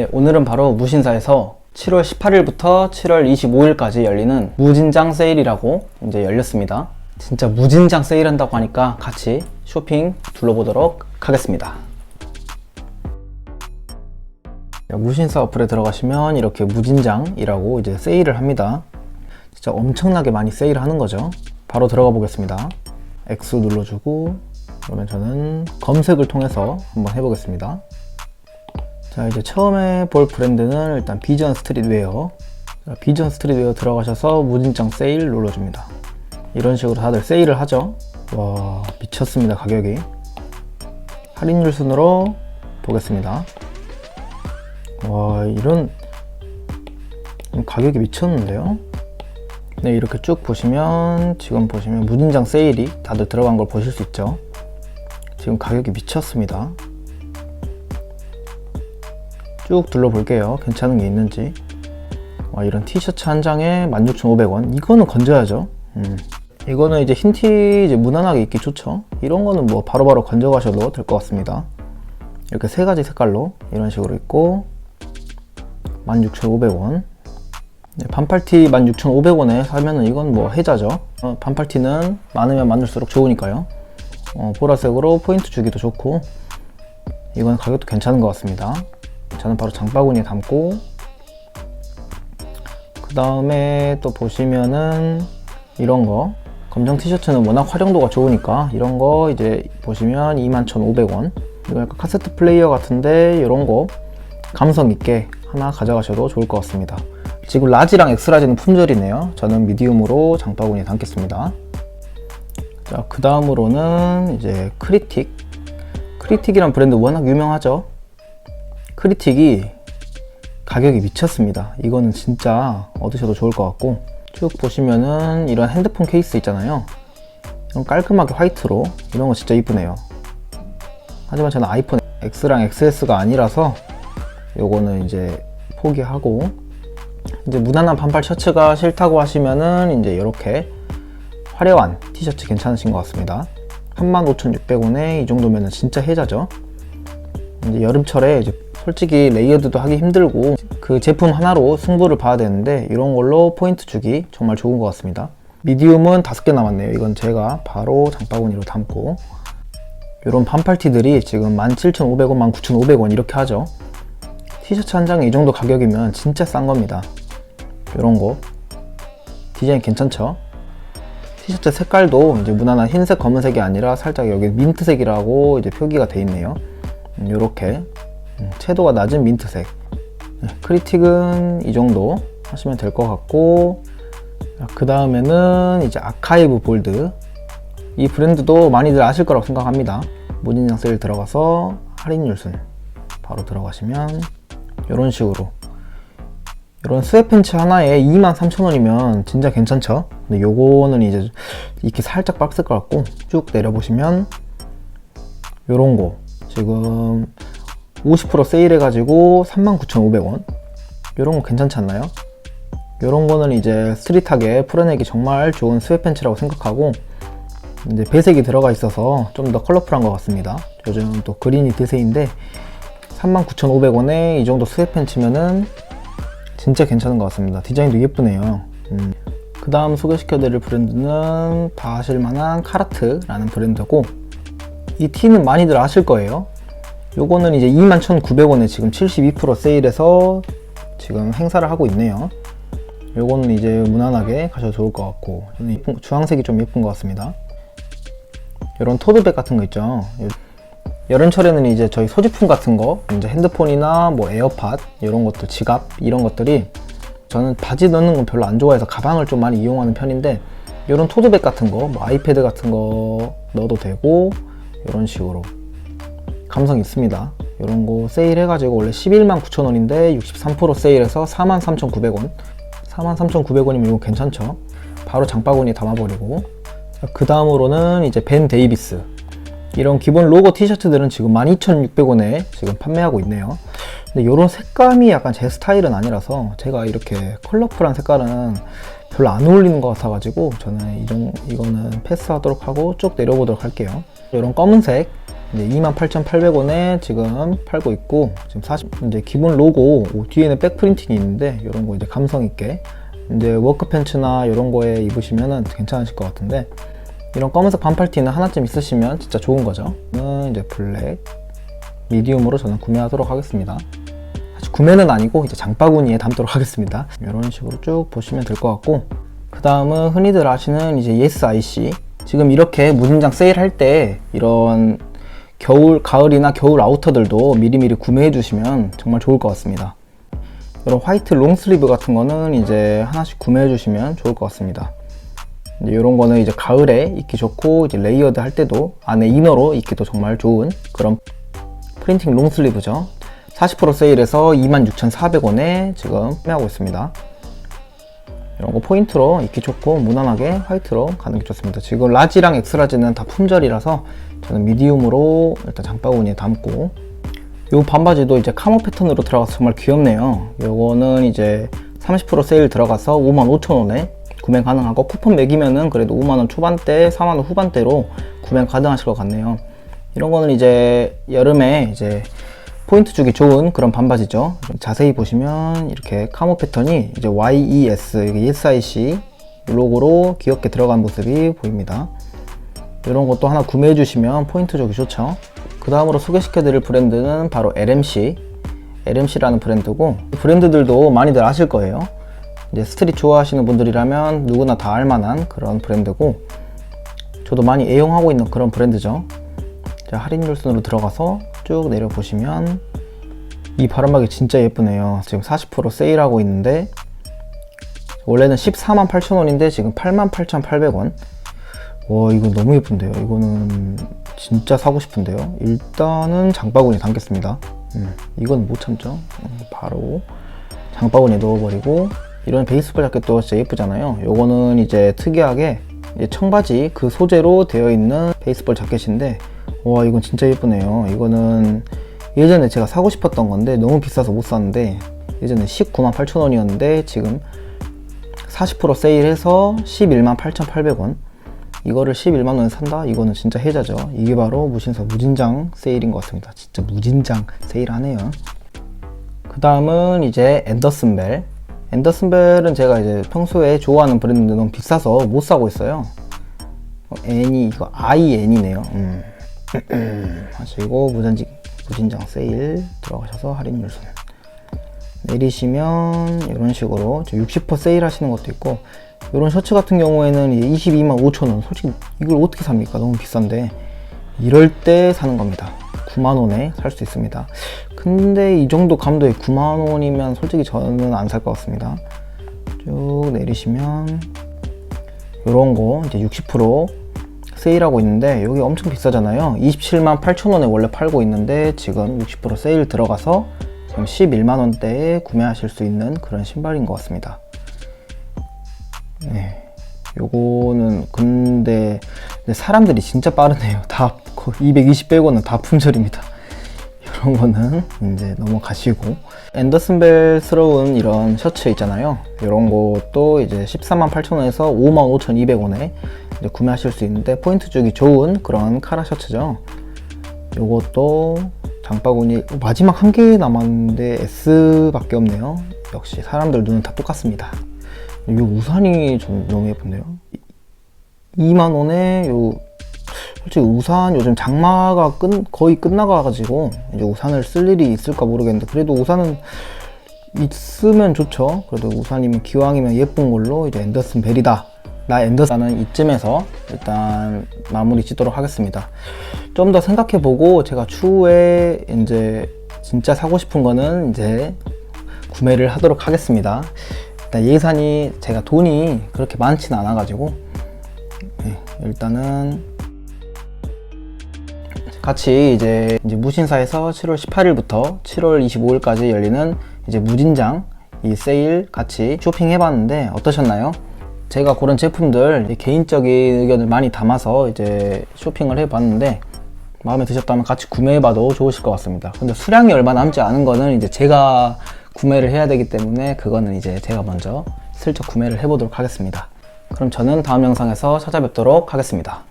네, 오늘은 바로 무신사에서 7월 18일부터 7월 25일까지 열리는 무진장 세일이라고 이제 열렸습니다. 진짜 무진장 세일한다고 하니까 같이 쇼핑 둘러보도록 하겠습니다. 무신사 어플에 들어가시면 이렇게 무진장이라고 이제 세일을 합니다. 진짜 엄청나게 많이 세일을 하는 거죠. 바로 들어가 보겠습니다. X 눌러주고 그러면 저는 검색을 통해서 한번 해보겠습니다. 자 이제 처음에 볼 브랜드는 일단 비전 스트릿웨어. 자, 비전 스트릿웨어 들어가셔서 무진장 세일 눌러줍니다. 이런 식으로 다들 세일을 하죠. 와 미쳤습니다 가격이. 할인율 순으로 보겠습니다. 와 이런 가격이 미쳤는데요? 네 이렇게 쭉 보시면 지금 보시면 무진장 세일이 다들 들어간 걸 보실 수 있죠? 지금 가격이 미쳤습니다 쭉 둘러볼게요. 괜찮은 게 있는지. 와, 이런 티셔츠 한 장에 16,500원. 이거는 건져야죠. 음. 이거는 이제 흰 티 이제 무난하게 입기 좋죠. 이런 거는 뭐 바로바로 건져 가셔도 될 것 같습니다. 이렇게 세 가지 색깔로 이런 식으로 있고 16,500원. 네, 반팔티 16,500원에 사면은 이건 뭐 해자죠. 어, 반팔티는 많으면 많을수록 좋으니까요. 어, 보라색으로 포인트 주기도 좋고 이건 가격도 괜찮은 것 같습니다. 저는 바로 장바구니에 담고 그 다음에 또 보시면은 이런 거. 검정 티셔츠는 워낙 활용도가 좋으니까 이런 거 이제 보시면 21,500원. 이거 약간 카세트 플레이어 같은데 이런 거 감성 있게 하나 가져가셔도 좋을 것 같습니다. 지금 라지랑 엑스라지는 품절이네요. 저는 미디움으로 장바구니에 담겠습니다. 자, 그 다음으로는 이제 크리틱. 크리틱이란 브랜드 워낙 유명하죠 크리틱이 가격이 미쳤습니다. 이거는 진짜 얻으셔도 좋을 것 같고 쭉 보시면은 이런 핸드폰 케이스 있잖아요. 이런 깔끔하게 화이트로 이런 거 진짜 이쁘네요. 하지만 저는 아이폰 X랑 XS가 아니라서 요거는 이제 포기하고 이제 무난한 반팔 셔츠가 싫다고 하시면은 이제 이렇게 화려한 티셔츠 괜찮으신 것 같습니다. 35,600원에 이 정도면은 진짜 혜자죠. 이제 여름철에 이제 솔직히 레이어드도 하기 힘들고 그 제품 하나로 승부를 봐야 되는데 이런 걸로 포인트 주기 정말 좋은 것 같습니다. 미디움은 다섯 개 남았네요. 이건 제가 바로 장바구니로 담고. 이런 반팔티들이 지금 17,500원, 19,500원 이렇게 하죠. 티셔츠 한 장에 이 정도 가격이면 진짜 싼 겁니다. 이런 거. 디자인 괜찮죠? 티셔츠 색깔도 이제 무난한 흰색, 검은색이 아니라 살짝 여기 민트색이라고 이제 표기가 돼 있네요. 이렇게. 음, 채도가 낮은 민트색. 네, 크리틱은 이 정도 하시면 될 것 같고 그 다음에는 이제 아카이브 볼드. 이 브랜드도 많이들 아실 거라고 생각합니다. 무진장 세일 들어가서 할인율 순 바로 들어가시면 이런 식으로. 이런 스웨 팬츠 하나에 23,000원이면 진짜 괜찮죠? 근데 요거는 이제 이렇게 살짝 빡셀 것 같고 쭉 내려보시면 요런 거. 지금 50% 세일해가지고 39,500원. 이런 거 괜찮지 않나요? 이런 거는 이제 스트릿하게 풀어내기 정말 좋은 스웨팬츠라고 생각하고 이제 배색이 들어가 있어서 좀 더 컬러풀한 것 같습니다. 요즘 또 그린이 대세인데 39,500원에 이 정도 스웨팬츠면은 진짜 괜찮은 것 같습니다. 디자인도 예쁘네요. 음. 그 다음 소개시켜 드릴 브랜드는 다 아실만한 카라트라는 브랜드고 이 티는 많이들 아실 거예요 요거는 이제 21,900원에 지금 72% 세일해서 지금 행사를 하고 있네요. 요거는 이제 무난하게 가셔도 좋을 것 같고 예쁜, 주황색이 좀 예쁜 것 같습니다. 이런 토드백 같은 거 있죠. 여름철에는 이제 저희 소지품 같은 거, 이제 핸드폰이나 뭐 에어팟 이런 것들, 지갑 이런 것들이 저는 바지 넣는 건 별로 안 좋아해서 가방을 좀 많이 이용하는 편인데 이런 토드백 같은 거, 뭐 아이패드 같은 거 넣어도 되고 이런 식으로 감성 있습니다. 이런 거 세일해가지고 원래 11만 9천 원인데 63% 세일해서 43,900원. 43,900원이면 이거 괜찮죠? 바로 장바구니에 담아버리고. 그 다음으로는 이제 벤 데이비스. 이런 기본 로고 티셔츠들은 지금 12,600원에 지금 판매하고 있네요. 근데 이런 색감이 약간 제 스타일은 아니라서 제가 이렇게 컬러풀한 색깔은 별로 안 어울리는 것 같아가지고 저는 이정, 이거는 패스하도록 하고 쭉 내려보도록 할게요. 이런 검은색 이제 28,800원에 지금 팔고 있고 지금 40 이제 기본 로고 뒤에는 백 프린팅이 있는데 이런 거 이제 감성 있게 이제 워크 팬츠나 이런 거에 입으시면은 괜찮으실 것 같은데 이런 검은색 반팔 티는 하나쯤 있으시면 진짜 좋은 거죠. 는 이제 블랙 미디움으로 저는 구매하도록 하겠습니다. 사실 구매는 아니고 이제 장바구니에 담도록 하겠습니다. 이런 식으로 쭉 보시면 될 것 같고 그 다음은 흔히들 아시는 이제 ESIC 지금 이렇게 무진장 세일할 때 이런 겨울 가을이나 겨울 아우터들도 미리미리 구매해 주시면 정말 좋을 것 같습니다. 이런 화이트 롱슬리브 같은 거는 이제 하나씩 구매해 주시면 좋을 것 같습니다. 이런 거는 이제 가을에 입기 좋고 이제 레이어드 할 때도 안에 이너로 입기도 정말 좋은 그런 프린팅 롱슬리브죠. 40% 세일해서 26,400원에 지금 판매하고 있습니다. 이런 거 포인트로 입기 좋고 무난하게 화이트로 가는 게 좋습니다. 지금 라지랑 엑스라지는 다 품절이라서 저는 미디움으로 일단 장바구니에 담고 이 반바지도 이제 카모 패턴으로 들어가서 정말 귀엽네요. 요거는 이제 30% 세일 들어가서 55,000원에 구매 가능하고 쿠폰 매기면은 그래도 5만원 초반대, 4만원 후반대로 구매 가능하실 것 같네요. 이런 거는 이제 여름에 이제 포인트 주기 좋은 그런 반바지죠. 자세히 보시면 이렇게 카모 패턴이 이제 YES, 이게 ESIC 로고로 귀엽게 들어간 모습이 보입니다. 이런 것도 하나 구매해 주시면 포인트 주기 좋죠. 그 다음으로 소개시켜 드릴 브랜드는 바로 LMC. LMC라는 브랜드고 브랜드들도 많이들 아실 거예요. 이제 스트릿 좋아하시는 분들이라면 누구나 다 알만한 그런 브랜드고 저도 많이 애용하고 있는 그런 브랜드죠. 자, 할인율 순으로 들어가서 쭉 내려 보시면 이 바람막이 진짜 예쁘네요. 지금 40% 세일하고 있는데 원래는 14만 8천 원인데 지금 8만 8,800원. 와 이거 너무 예쁜데요. 이거는 진짜 사고 싶은데요. 일단은 장바구니에 담겠습니다. 음, 이건 못 참죠. 음, 바로 장바구니에 넣어버리고 이런 베이스볼 자켓도 진짜 예쁘잖아요. 요거는 이제 특이하게 청바지 그 소재로 되어 있는 베이스볼 자켓인데 와 이건 진짜 예쁘네요. 이거는 예전에 제가 사고 싶었던 건데 너무 비싸서 못 샀는데 예전에 19만 8천 원이었는데 지금 40% 세일해서 11만 8,800원. 이거를 11만 원에 산다? 이거는 진짜 혜자죠. 이게 바로 무신사 무진장 세일인 것 같습니다. 진짜 무진장 세일하네요. 그 다음은 이제 앤더슨벨. 앤더슨벨은 제가 이제 평소에 좋아하는 브랜드인데 너무 비싸서 못 사고 있어요. 어, N이 이거 IN이네요. 음. 하시고 무전지 무진장 세일 들어가셔서 할인율 순 내리시면 이런 식으로 60% 세일 하시는 것도 있고 이런 셔츠 같은 경우에는 22만 5천 원 솔직히 이걸 어떻게 삽니까 너무 비싼데 이럴 때 사는 겁니다 9만 원에 살 수 있습니다. 근데 이 정도 감도에 9만 원이면 솔직히 저는 안 살 것 같습니다. 쭉 내리시면 이런 거 이제 60% 세일하고 있는데 여기 엄청 비싸잖아요. 27만 8천 원에 원래 팔고 있는데 지금 60% 세일 들어가서 지금 11만 원대에 구매하실 수 있는 그런 신발인 것 같습니다. 네. 요거는 근데, 근데 사람들이 진짜 빠르네요. 다 220 빼고는 다 품절입니다. 이런 거는 이제 넘어가시고. 앤더슨벨스러운 이런 셔츠 있잖아요. 이런 것도 이제 14만 8천원에서 5만 5,200원에 구매하실 수 있는데 포인트 주기 좋은 그런 카라 셔츠죠. 요것도 장바구니 마지막 한 개 남았는데 S밖에 없네요. 역시 사람들 눈은 다 똑같습니다. 이 우산이 좀 너무 예쁜데요? 2만 원에 요 솔직히 우산 요즘 장마가 끝, 거의 끝나가가지고 이제 우산을 쓸 일이 있을까 모르겠는데 그래도 우산은 있으면 좋죠. 그래도 우산이면 기왕이면 예쁜 걸로 이제 앤더슨 벨이다. 나 앤더슨은 이쯤에서 일단 마무리 짓도록 하겠습니다. 좀 더 생각해보고 제가 추후에 이제 진짜 사고 싶은 거는 이제 구매를 하도록 하겠습니다. 일단 예산이 제가 돈이 그렇게 많지는 않아가지고 네, 일단은 같이 이제, 이제 무신사에서 7월 18일부터 7월 25일까지 열리는 이제 무진장 이 세일 같이 쇼핑 해봤는데 어떠셨나요? 제가 고른 제품들 개인적인 의견을 많이 담아서 이제 쇼핑을 해봤는데 마음에 드셨다면 같이 구매해봐도 좋으실 것 같습니다. 근데 수량이 얼마 남지 않은 거는 이제 제가 구매를 해야 되기 때문에 그거는 이제 제가 먼저 슬쩍 구매를 해보도록 하겠습니다. 그럼 저는 다음 영상에서 찾아뵙도록 하겠습니다.